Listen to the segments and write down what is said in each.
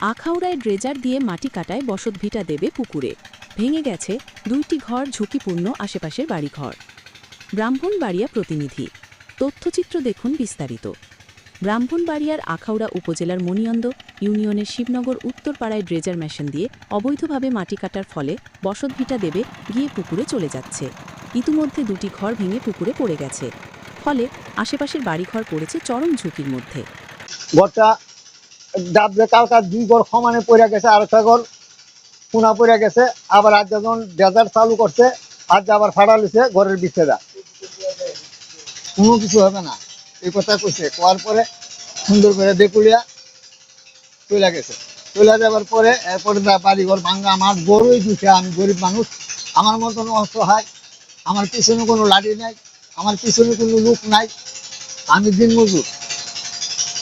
আখাউড়ায় dredger দিয়ে মাটি কাটায় বসতভিটা দেবে পুকুরে। ভেঙে গেছে দুইটি ঘর ঝুঁকিপূর্ণ আশেপাশের বাড়িঘর। ব্রাহ্মণবাড়িয়া প্রতিনিধি। তথ্যচিত্র দেখুন বিস্তারিত। ব্রাহ্মণবাড়িয়ার আখাউড়া উপজেলার মণিয়ন্দ ইউনিয়নের শিবনগর উত্তরপাড়ায় ড্রেজার মেশিন দিয়ে অবৈধভাবে মাটি কাটার ফলে বসতভিটা দেবে গিয়ে পুকুরে চলে যাচ্ছে। ইতিমধ্যে দুটি ঘর ভেঙে পুকুরে পড়ে গেছে। ফলে আশেপাশের বাড়িঘর পড়েছে চরম ঝুঁকির মধ্যে। ঘরটা ডাবলে কালকা দুই ঘর সমানে পড়ে গেছে, আর একটা ঘর পুনা পড়ে গেছে। আবার আজ যখন ডেজার্ট চালু করছে, আজ আবার ফাড়া লিছে ঘরের বিছেদা কোনো কিছু হবে না। এই কথা কইছে। কোয়ার পরে সুন্দর করে দেকুলিয়া চলে গেছে। চলে যাবার পরে এরপরে দা- বাড়ি ঘর ভাঙ্গা আমার গরুই দুছে আমি গরিব মানুষ। আমার মতন অসহায়, আমার পিছনে কোনো লাঠি নাই, আমার পিছনে কোনো লোক নাই। আমি দিন মজুর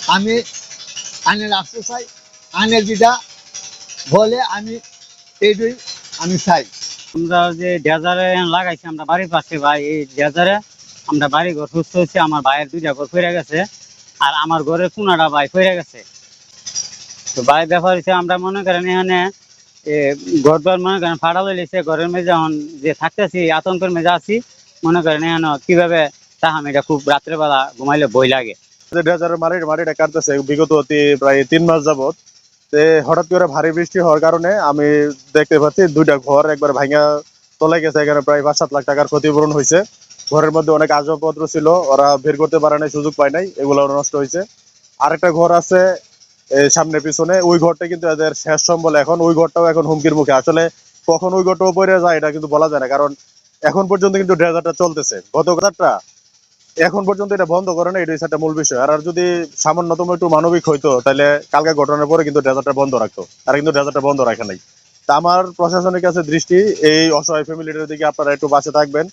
আমি আইনের আসতে চাই আইনের যেটা বলে আমি এইটাই আমি চাই। আমরা যে ডেজারে লাগাইছি, আমরা বাড়ির পাশে ভাই, এই ডেজারে আমরা বাড়ি ঘর সুস্থ হয়েছে, আমার ভাইয়ের দুইটা ঘর ফিরে গেছে, আর আমার ঘরের কোনাটা ভাই ফিরে গেছে। তো ভাই ব্যাপার হচ্ছে, আমরা মনে করেন এখানে ঘর দর মনে করেন ফাড়া লইলেছে, ঘরের মেয়ে যখন যে থাকতেছি, আতঙ্কের মেজে আছি, মনে করেন এখানে কীভাবে তাহাম এটা খুব রাত্রেবেলা ঘুমাইলে বই লাগে। যে বিগত প্রায় তিন মাস হঠাৎ করে ভারী বৃষ্টি হওয়ার কারণে আমি দেখতে পাচ্ছি দুইটা ঘর একবার ভাঙা তলে গেছে, এখানে প্রায় পাঁচ সাত লাখ টাকার ক্ষতিপূরণ হয়েছে। ঘরের মধ্যে অনেক আসবাবপত্র ছিল, ওরা করতে পারে নাই, সুযোগ পায় নাই, এগুলো নষ্ট হয়েছে। আরেকটা ঘর আছে সামনে পিছনে, ওই ঘরটা কিন্তু এদের শেষ সম্বল এখন, ওই ঘরটাও এখন হুমকির মুখে। আসলে কখন ওই ঘরটাও পড়ে যায়, এটা কিন্তু বলা যায় না, কারণ এখন পর্যন্ত কিন্তু ড্রেজারটা চলতেছে। গত কথাটা এখন পর্যন্ত এটা বন্ধ করে না এটা একটা মূল বিষয়। আর যদি সামান্যতম একটু মানবিক হইতো তাহলে কালকে ঘটনার পরে কিন্তু ডেজার্টটা বন্ধ রাখতো আর কিন্তু ডেজার্টটা বন্ধ রাখে নাই। তা আমার প্রশাসনের কাছে দৃষ্টি এই অসহায় ফ্যামিলিটার দিকে আপনারা একটু বাঁচে থাকবেন।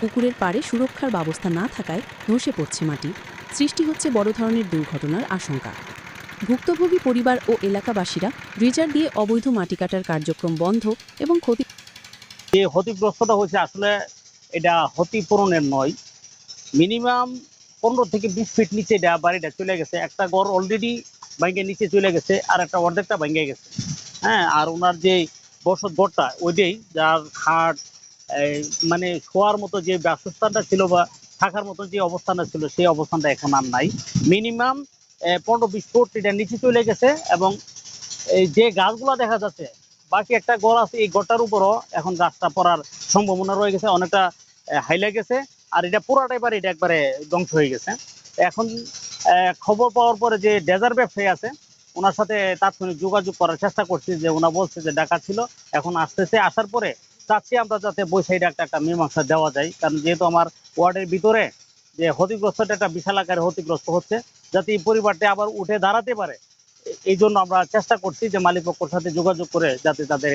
পুকুরের পাড়ে সুরক্ষার ব্যবস্থা না থাকায় ধসে পড়ছে মাটি। সৃষ্টি হচ্ছে বড় ধরনের দুর্ঘটনার আশঙ্কা। ভুক্তভোগী পরিবার ও এলাকাবাসীরা ড্রেজার দিয়ে অবৈধ মাটি কাটার কার্যক্রম বন্ধ এবং ক্ষতি যে ক্ষতিগ্রস্তটা হয়েছে আসলে এটা ক্ষতিপূরণের নয়। মিনিমাম পনেরো থেকে বিশ ফিট নিচে এটা বাড়িটা চলে গেছে, একটা ঘর অলরেডি ভাঙ্গে নিচে চলে গেছে, আর একটা অর্ধেকটা ভেঙে গেছে। হ্যাঁ আর ওনার যে বসত ঘরটা, ওইটাই যার খাট মানে শোয়ার মতো যে বাসস্থানটা ছিল বা থাকার মতো যে অবস্থানটা ছিল, সেই অবস্থানটা এখন আর নাই। মিনিমাম পনেরো বিশ ফুট এটা নিচে চলে গেছে এবং এই যে গাছগুলো দেখা যাচ্ছে, বাকি একটা ঘর আছে, এই ঘরটার উপরও এখন গাছটা পড়ার সম্ভাবনা রয়ে গেছে, অনেকটা হাইলা গেছে। আর এটা পুরাটাই বাড়ি এটা একবারে ধ্বংস হয়ে গেছে। এখন খবর পাওয়ার পরে যে ডেজার ব্যবসায়ী আছে, ওনার সাথে তাৎক্ষণিক যোগাযোগ করার চেষ্টা করছি যে ওনা বলছে যে ডাকা ছিল, এখন আসতেছে। আসার পরে চাচ্ছি আমরা যাতে বৈশাখী একটা একটা মীমাংসা দেওয়া যায়, কারণ যেহেতু আমার ওয়ার্ডের ভিতরে যে ক্ষতিগ্রস্তটা একটা বিশাল আকারে ক্ষতিগ্রস্ত হচ্ছে, যাতে এই পরিবারটা আবার উঠে দাঁড়াতে পারে। এই জন্য আমরা চেষ্টা করছি যে মালিক পক্ষের সাথে যোগাযোগ করে যাতে তাদের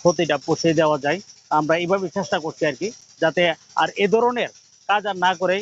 ক্ষতিটা পুষিয়ে দেওয়া যায়। আমরা এইভাবে চেষ্টা করছি আর কি, যাতে আর এ ধরনের কাজ আর না করে